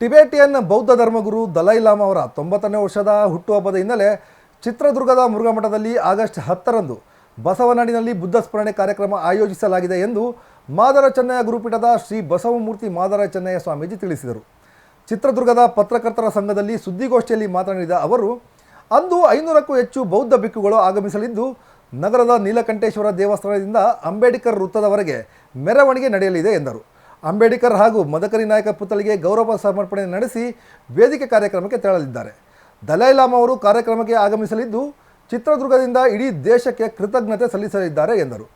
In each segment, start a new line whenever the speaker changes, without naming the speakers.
Tibetan ಬೌದ್ಧ ಧರ್ಮಗುರು Dalai llama ಅವರ ತೊಂಬತ್ತನೇ ವರ್ಷದ ಹುಟ್ಟುಹಬ್ಬದ ಹಿನ್ನೆಲೆ ಚಿತ್ರದುರ್ಗದ ಮುರುಘಾಮಠದಲ್ಲಿ ಆಗಸ್ಟ್ ಹತ್ತರಂದು ಬಸವನಾಡಿನಲ್ಲಿ ಬುದ್ಧ ಸ್ಮರಣೆ ಕಾರ್ಯಕ್ರಮ ಆಯೋಜಿಸಲಾಗಿದೆ ಎಂದು ಮಾದರ ಚೆನ್ನಯ್ಯ ಗುರುಪೀಠದ ಶ್ರೀ ಬಸವಮೂರ್ತಿ ಮಾದರ ಚೆನ್ನಯ್ಯ ಸ್ವಾಮೀಜಿ ತಿಳಿಸಿದರು. ಚಿತ್ರದುರ್ಗದ ಪತ್ರಕರ್ತರ ಸಂಘದಲ್ಲಿ ಸುದ್ದಿಗೋಷ್ಠಿಯಲ್ಲಿ ಮಾತನಾಡಿದ ಅವರು, ಅಂದು ಐನೂರಕ್ಕೂ ಹೆಚ್ಚು ಬೌದ್ಧ ಬಿಕ್ಕುಗಳು ಆಗಮಿಸಲಿದ್ದು, ನಗರದ ನೀಲಕಂಠೇಶ್ವರ ದೇವಸ್ಥಾನದಿಂದ ಅಂಬೇಡ್ಕರ್ ವೃತ್ತದವರೆಗೆ ಮೆರವಣಿಗೆ ನಡೆಯಲಿದೆ ಎಂದರು. ಅಂಬೇಡ್ಕರ್ ಹಾಗೂ ಮದಕರಿ ನಾಯಕ ಪುತ್ಥಳಿಗೆ ಗೌರವ ಸಮರ್ಪಣೆ ನಡೆಸಿ ವೇದಿಕೆ ಕಾರ್ಯಕ್ರಮಕ್ಕೆ ತೆರಳಲಿದ್ದಾರೆ. ದಲೈಲಾಮ ಅವರು ಕಾರ್ಯಕ್ರಮಕ್ಕೆ ಆಗಮಿಸಲಿದ್ದು ಚಿತ್ರದುರ್ಗದಿಂದ ಇಡೀ ದೇಶಕ್ಕೆ ಕೃತಜ್ಞತೆ ಸಲ್ಲಿಸಲಿದ್ದಾರೆ ಎಂದರು.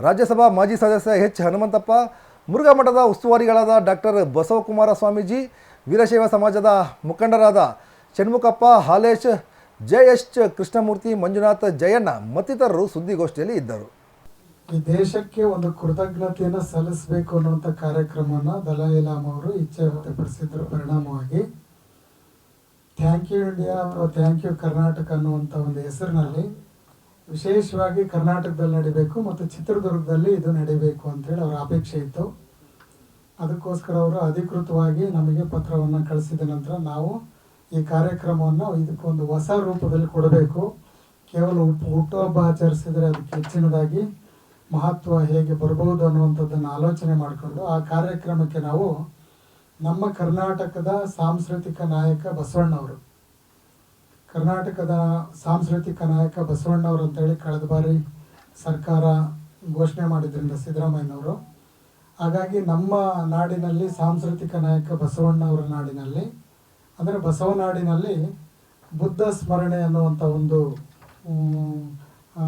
ರಾಜ್ಯಸಭಾ ಮಾಜಿ ಸದಸ್ಯ ಎಚ್ ಹನುಮಂತಪ್ಪ ಮುರುಘಾಮಠದ ಉಸ್ತುವಾರಿಗಳಾದ ಡಾಕ್ಟರ್ ಬಸವಕುಮಾರ ಸ್ವಾಮೀಜಿ, ವೀರಶೈವ ಸಮಾಜದ ಮುಖಂಡರಾದ ಷಣ್ಮುಖಪ್ಪ, ಹಾಲೇಶ್, ಜೆ ಎಚ್ ಕೃಷ್ಣಮೂರ್ತಿ, ಮಂಜುನಾಥ್ ಜಯಣ್ಣ ಮತ್ತಿತರರು ಸುದ್ದಿಗೋಷ್ಠಿಯಲ್ಲಿ ಇದ್ದರು.
ಈ ದೇಶಕ್ಕೆ ಒಂದು ಕೃತಜ್ಞತೆಯನ್ನು ಸಲ್ಲಿಸಬೇಕು ಅನ್ನುವಂಥ ಕಾರ್ಯಕ್ರಮವನ್ನು ದಲಾಯಿ ಲಾಮಾ ಅವರು ಇಚ್ಛೆ ವ್ಯಕ್ತಪಡಿಸಿದ್ರ ಪರಿಣಾಮವಾಗಿ. ಥ್ಯಾಂಕ್ ಯು ಇಂಡಿಯಾ ಅಥವಾ ಥ್ಯಾಂಕ್ ಯು ಕರ್ನಾಟಕ ಅನ್ನುವಂಥ ಒಂದು ಹೆಸರಿನಲ್ಲಿ. ವಿಶೇಷವಾಗಿ ಕರ್ನಾಟಕದಲ್ಲಿ ನಡಿಬೇಕು ಮತ್ತು ಚಿತ್ರದುರ್ಗದಲ್ಲಿ ಇದು ನಡಿಬೇಕು ಅಂತೇಳಿ ಅವರ ಅಪೇಕ್ಷೆ ಇತ್ತು. ಅದಕ್ಕೋಸ್ಕರ ಅವರು ಅಧಿಕೃತವಾಗಿ ನಮಗೆ ಪತ್ರವನ್ನು ಕಳಿಸಿದ ನಂತರ ನಾವು ಈ ಕಾರ್ಯಕ್ರಮವನ್ನು ಇದಕ್ಕೊಂದು ಹೊಸ ರೂಪದಲ್ಲಿ ಕೊಡಬೇಕು. ಕೇವಲ ಹುಟ್ಟು ಹುಟ್ಟುಹಬ್ಬ ಆಚರಿಸಿದರೆ ಅದಕ್ಕೆ ಹೆಚ್ಚಿನದಾಗಿ ಮಹತ್ವ ಹೇಗೆ ಬರ್ಬೋದು ಅನ್ನುವಂಥದ್ದನ್ನು ಆಲೋಚನೆ ಮಾಡಿಕೊಂಡು ಆ ಕಾರ್ಯಕ್ರಮಕ್ಕೆ ನಾವು ನಮ್ಮ ಕರ್ನಾಟಕದ ಸಾಂಸ್ಕೃತಿಕ ನಾಯಕ ಬಸವಣ್ಣವರು. ಕರ್ನಾಟಕದ ಸಾಂಸ್ಕೃತಿಕ ನಾಯಕ ಬಸವಣ್ಣವರು ಅಂತೇಳಿ ಕಳೆದ ಬಾರಿ ಸರ್ಕಾರ ಘೋಷಣೆ ಮಾಡಿದ್ರಿಂದ ಸಿದ್ದರಾಮಯ್ಯನವರು. ಹಾಗಾಗಿ ನಮ್ಮ ನಾಡಿನಲ್ಲಿ ಸಾಂಸ್ಕೃತಿಕ ನಾಯಕ ಬಸವಣ್ಣವರ ನಾಡಿನಲ್ಲಿ, ಅಂದರೆ ಬಸವನಾಡಿನಲ್ಲಿ ಬುದ್ಧ ಸ್ಮರಣೆ ಅನ್ನುವಂಥ ಒಂದು ಮ್, ಆ,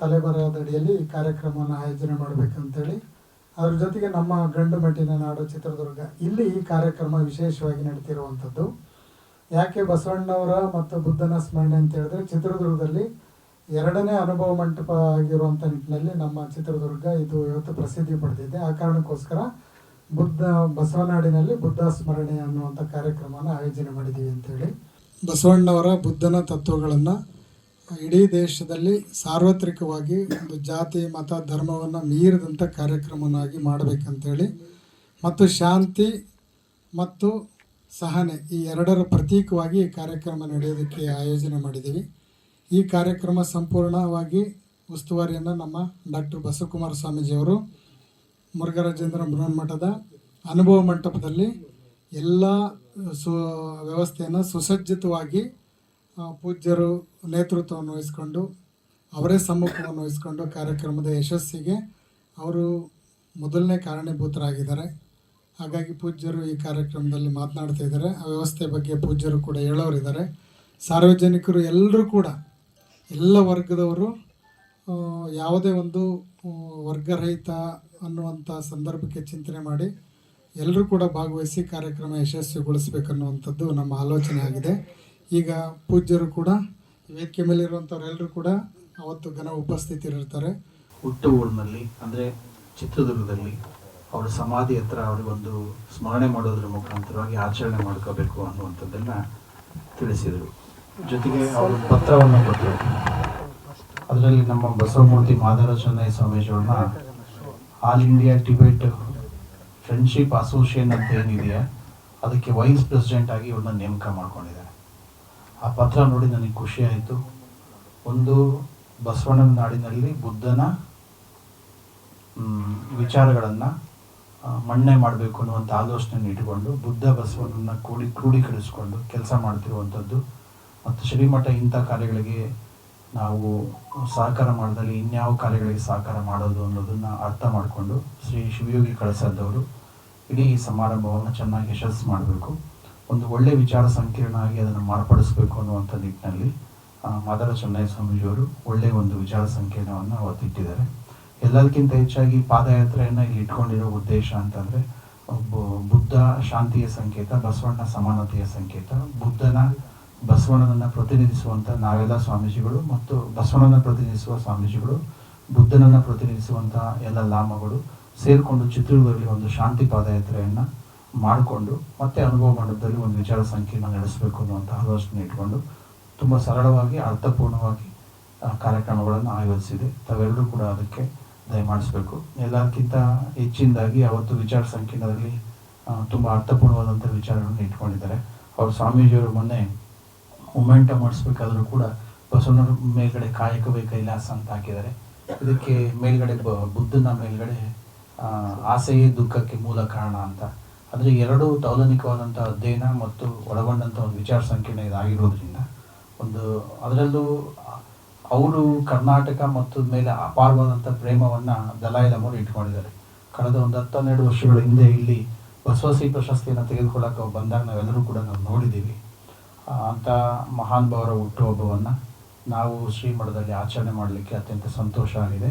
ತಲೆಬರಹದ ಅಡಿಯಲ್ಲಿ ಈ ಕಾರ್ಯಕ್ರಮವನ್ನು ಆಯೋಜನೆ ಮಾಡಬೇಕಂತೇಳಿ. ಅದ್ರ ಜೊತೆಗೆ ನಮ್ಮ ಗಂಡು ಮೆಟ್ಟಿನ ನಾಡು ಚಿತ್ರದುರ್ಗ ಇಲ್ಲಿ ಈ ಕಾರ್ಯಕ್ರಮ ವಿಶೇಷವಾಗಿ ನಡೀತಿರುವಂಥದ್ದು. ಯಾಕೆ ಬಸವಣ್ಣವರ ಮತ್ತು ಬುದ್ಧನ ಸ್ಮರಣೆ ಅಂತ ಹೇಳಿದ್ರೆ ಚಿತ್ರದುರ್ಗದಲ್ಲಿ ಎರಡನೇ ಅನುಭವ ಮಂಟಪ ಆಗಿರುವಂಥ ನಿಟ್ಟಿನಲ್ಲಿ ನಮ್ಮ ಚಿತ್ರದುರ್ಗ ಇದು ಇವತ್ತು ಪ್ರಸಿದ್ಧಿ ಪಡೆದಿದೆ. ಆ ಕಾರಣಕ್ಕೋಸ್ಕರ ಬುದ್ಧ ಬಸವನಾಡಿನಲ್ಲಿ ಬುದ್ಧ ಸ್ಮರಣೆ ಅನ್ನುವಂಥ ಕಾರ್ಯಕ್ರಮನ ಆಯೋಜನೆ ಮಾಡಿದ್ದೀವಿ ಅಂತೇಳಿ. ಬಸವಣ್ಣವರ ಬುದ್ಧನ ತತ್ವಗಳನ್ನು ಇಡೀ ದೇಶದಲ್ಲಿ ಸಾರ್ವತ್ರಿಕವಾಗಿ ಒಂದು ಜಾತಿ, ಮತ, ಧರ್ಮವನ್ನು ಮೀರಿದಂಥ ಕಾರ್ಯಕ್ರಮವನ್ನಾಗಿ ಮಾಡಬೇಕಂತೇಳಿ ಮತ್ತು ಶಾಂತಿ ಮತ್ತು ಸಹನೆ ಈ ಎರಡರ ಪ್ರತೀಕವಾಗಿ ಈ ಕಾರ್ಯಕ್ರಮ ನಡೆಯೋದಕ್ಕೆ ಆಯೋಜನೆ ಮಾಡಿದ್ದೀವಿ. ಈ ಕಾರ್ಯಕ್ರಮ ಸಂಪೂರ್ಣವಾಗಿ ಉಸ್ತುವಾರಿಯನ್ನು ನಮ್ಮ ಡಾಕ್ಟರ್ ಬಸವಕುಮಾರ ಸ್ವಾಮೀಜಿಯವರು, ಮುರುಘರಾಜೇಂದ್ರ ಬೃಹನ್ಮಠದ ಅನುಭವ ಮಂಟಪದಲ್ಲಿ ಎಲ್ಲ ಸು ವ್ಯವಸ್ಥೆಯನ್ನು ಸುಸಜ್ಜಿತವಾಗಿ ಪೂಜ್ಯರು ನೇತೃತ್ವವನ್ನು ವಹಿಸ್ಕೊಂಡು, ಅವರೇ ಸಮ್ಮುಖವನ್ನು ವಹಿಸ್ಕೊಂಡು ಕಾರ್ಯಕ್ರಮದ ಯಶಸ್ಸಿಗೆ ಅವರು ಮೊದಲನೇ ಕಾರಣೀಭೂತರಾಗಿದ್ದಾರೆ. ಹಾಗಾಗಿ ಪೂಜ್ಯರು ಈ ಕಾರ್ಯಕ್ರಮದಲ್ಲಿ ಮಾತನಾಡ್ತಾ ಇದ್ದಾರೆ. ಆ ವ್ಯವಸ್ಥೆ ಬಗ್ಗೆ ಪೂಜ್ಯರು ಕೂಡ ಹೇಳೋರಿದ್ದಾರೆ. ಸಾರ್ವಜನಿಕರು ಎಲ್ಲರೂ ಕೂಡ, ಎಲ್ಲ ವರ್ಗದವರು ಯಾವುದೇ ಒಂದು ವರ್ಗರಹಿತ ಅನ್ನುವಂಥ ಸಂದರ್ಭಕ್ಕೆ ಚಿಂತನೆ ಮಾಡಿ ಎಲ್ಲರೂ ಕೂಡ ಭಾಗವಹಿಸಿ ಕಾರ್ಯಕ್ರಮ ಯಶಸ್ವಿಗೊಳಿಸಬೇಕನ್ನುವಂಥದ್ದು ನಮ್ಮ ಆಲೋಚನೆ ಆಗಿದೆ. ಈಗ ಪೂಜ್ಯರು ಕೂಡ, ವೇದಿಕೆ ಮೇಲೆ ಇರುವಂಥವ್ರೆಲ್ಲರೂ ಕೂಡ ಅವತ್ತು ಘನ ಉಪಸ್ಥಿತಿರಿರ್ತಾರೆ
ಹುಟ್ಟು ಊರಿನಲ್ಲಿ ಅಂದರೆ ಚಿತ್ರದುರ್ಗದಲ್ಲಿ ಅವರ ಸಮಾಧಿ ಹತ್ರ ಅವರಿಗೊಂದು ಸ್ಮರಣೆ ಮಾಡೋದ್ರ ಮುಖಾಂತರವಾಗಿ ಆಚರಣೆ ಮಾಡ್ಕೋಬೇಕು ಅನ್ನುವಂಥದ್ದನ್ನು ತಿಳಿಸಿದರು. ಜೊತೆಗೆ ಅವರು ಪತ್ರವನ್ನು ಕೊಟ್ಟರು. ಅದರಲ್ಲಿ ನಮ್ಮ Basavamurthy Madara Chennai ಸ್ವಾಮೀಜಿಯವ್ರನ್ನ, all India Tibet friendship association ಅಂತ ಏನಿದೆಯಾ, ಅದಕ್ಕೆ ವೈಸ್ ಪ್ರೆಸಿಡೆಂಟ್ ಆಗಿ ಇವ್ರನ್ನ ನೇಮಕ ಮಾಡ್ಕೊಂಡಿದ್ದಾರೆ. ಆ ಪತ್ರ ನೋಡಿ ನನಗೆ ಖುಷಿ ಆಯಿತು ಒಂದು ಬಸವಣ್ಣನ ನಾಡಿನಲ್ಲಿ ಬುದ್ಧನ ವಿಚಾರಗಳನ್ನು ಮಣ್ಣೆ ಮಾಡಬೇಕು ಅನ್ನುವಂಥ ಆಲೋಚನೆಯನ್ನು ಇಟ್ಟುಕೊಂಡು ಬುದ್ಧ ಬಸವನನ್ನ ಕೂಡಿ ಕ್ರೋಢೀಕರಿಸಿಕೊಂಡು ಕೆಲಸ ಮಾಡ್ತಿರುವಂಥದ್ದು ಮತ್ತು ಶ್ರೀಮಠ ಇಂಥ ಕಾರ್ಯಗಳಿಗೆ ನಾವು ಸಹಕಾರ ಮಾಡಿದಲ್ಲಿ ಇನ್ಯಾವ ಕಾರ್ಯಗಳಿಗೆ ಸಹಕಾರ ಮಾಡೋದು ಅನ್ನೋದನ್ನು ಅರ್ಥ ಮಾಡಿಕೊಂಡು ಶ್ರೀ ಶಿವಯೋಗಿ ಕಳಸದ್ದವರು ಇಡೀ ಸಮಾರಂಭವನ್ನು ಚೆನ್ನಾಗಿ ಯಶಸ್ಸು ಮಾಡಬೇಕು. ಒಂದು ಒಳ್ಳೆಯ ವಿಚಾರ ಸಂಕಿರಣ ಆಗಿ ಅದನ್ನು ಮಾರ್ಪಡಿಸಬೇಕು ಅನ್ನುವಂಥ ನಿಟ್ಟಿನಲ್ಲಿ ಮಾದರ ಚೆನ್ನಯ್ಯ ಸ್ವಾಮೀಜಿಯವರು ಒಳ್ಳೆಯ ಒಂದು ವಿಚಾರ ಸಂಕಿರಣವನ್ನು ಅವತ್ತಿಟ್ಟಿದ್ದಾರೆ. ಎಲ್ಲದಕ್ಕಿಂತ ಹೆಚ್ಚಾಗಿ ಪಾದಯಾತ್ರೆಯನ್ನು ಇಲ್ಲಿ ಇಟ್ಕೊಂಡಿರೋ ಉದ್ದೇಶ ಅಂತಂದರೆ, ಒಬ್ಬ ಬುದ್ಧ ಶಾಂತಿಯ ಸಂಕೇತ, ಬಸವಣ್ಣ ಸಮಾನತೆಯ ಸಂಕೇತ. ಬುದ್ಧನ, ಬಸವಣ್ಣನನ್ನು ಪ್ರತಿನಿಧಿಸುವಂಥ ನಾವೆಲ್ಲ ಸ್ವಾಮೀಜಿಗಳು ಮತ್ತು ಬಸವಣ್ಣನ ಪ್ರತಿನಿಧಿಸುವ ಸ್ವಾಮೀಜಿಗಳು, ಬುದ್ಧನನ್ನು ಪ್ರತಿನಿಧಿಸುವಂಥ ಎಲ್ಲ ಲಾಮಗಳು ಸೇರಿಕೊಂಡು ಚಿತ್ರದುರ್ಗದಲ್ಲಿ ಒಂದು ಶಾಂತಿ ಪಾದಯಾತ್ರೆಯನ್ನು ಮಾಡಿಕೊಂಡು ಮತ್ತೆ ಅನುಭವ ಮಾಡೋದ್ರಲ್ಲಿ ಒಂದು ವಿಚಾರ ಸಂಕೀರ್ಣ ನಡೆಸಬೇಕು ಅನ್ನುವಂಥ ಆಲೋಚನೆ ಇಟ್ಕೊಂಡು ತುಂಬ ಸರಳವಾಗಿ, ಅರ್ಥಪೂರ್ಣವಾಗಿ ಕಾರ್ಯಕ್ರಮಗಳನ್ನು ಆಯೋಜಿಸಿದೆ. ತಾವೆಲ್ಲರೂ ಕೂಡ ಅದಕ್ಕೆ ದಯಮಾಡಿಸ್ಬೇಕು ಎಲ್ಲಕ್ಕಿಂತ ಹೆಚ್ಚಿನದಾಗಿ ಅವತ್ತು ವಿಚಾರ ಸಂಕೀರ್ಣದಲ್ಲಿ ತುಂಬ ಅರ್ಥಪೂರ್ಣವಾದಂಥ ವಿಚಾರಗಳನ್ನು ಇಟ್ಕೊಂಡಿದ್ದಾರೆ. ಅವರು ಸ್ವಾಮೀಜಿಯವರು ಮೊನ್ನೆ ಮುಮೆಂಟ ಮಾಡಿಸ್ಬೇಕಾದ್ರೂ ಕೂಡ ಬಸವನ ಮೇಲ್ಗಡೆ ಕಾಯಕವೇ ಕೈಲಾಸ ಅಂತ ಹಾಕಿದ್ದಾರೆ. ಇದಕ್ಕೆ ಮೇಲ್ಗಡೆ ಬುದ್ಧನ ಮೇಲ್ಗಡೆ ಆಸೆಯೇ ದುಃಖಕ್ಕೆ ಮೂಲ ಕಾರಣ ಅಂತ ಅಂದರೆ ಎರಡು ತೌಲನಿಕವಾದಂಥ ಅಧ್ಯಯನ ಮತ್ತು ಒಳಗೊಂಡಂಥ ಒಂದು ವಿಚಾರ ಸಂಕಿರಣ ಇದಾಗಿರೋದ್ರಿಂದ ಒಂದು ಅದರಲ್ಲೂ ಅವರು ಕರ್ನಾಟಕ ಮತ್ತು ಮೇಲೆ ಅಪಾರವಾದಂಥ ಪ್ರೇಮವನ್ನು ದಲಾಯಿ ಲಾಮರು ಇಟ್ಕೊಂಡಿದ್ದಾರೆ. ಕಳೆದ ಒಂದು ಹತ್ತು ವರ್ಷಗಳ ಹಿಂದೆ ಇಲ್ಲಿ ಬಸವಸಿ ಪ್ರಶಸ್ತಿಯನ್ನು ತೆಗೆದುಕೊಳ್ಳಕ್ಕೆ ಬಂದಾಗ ನಾವೆಲ್ಲರೂ ಕೂಡ ನಾವು ನೋಡಿದ್ದೀವಿ. ಅಂಥ ಮಹಾನ್ ಭಾವರ ಹುಟ್ಟುಹಬ್ಬವನ್ನು ನಾವು ಶ್ರೀಮಠದಲ್ಲಿ ಆಚರಣೆ ಮಾಡಲಿಕ್ಕೆ ಅತ್ಯಂತ ಸಂತೋಷ ಆಗಿದೆ.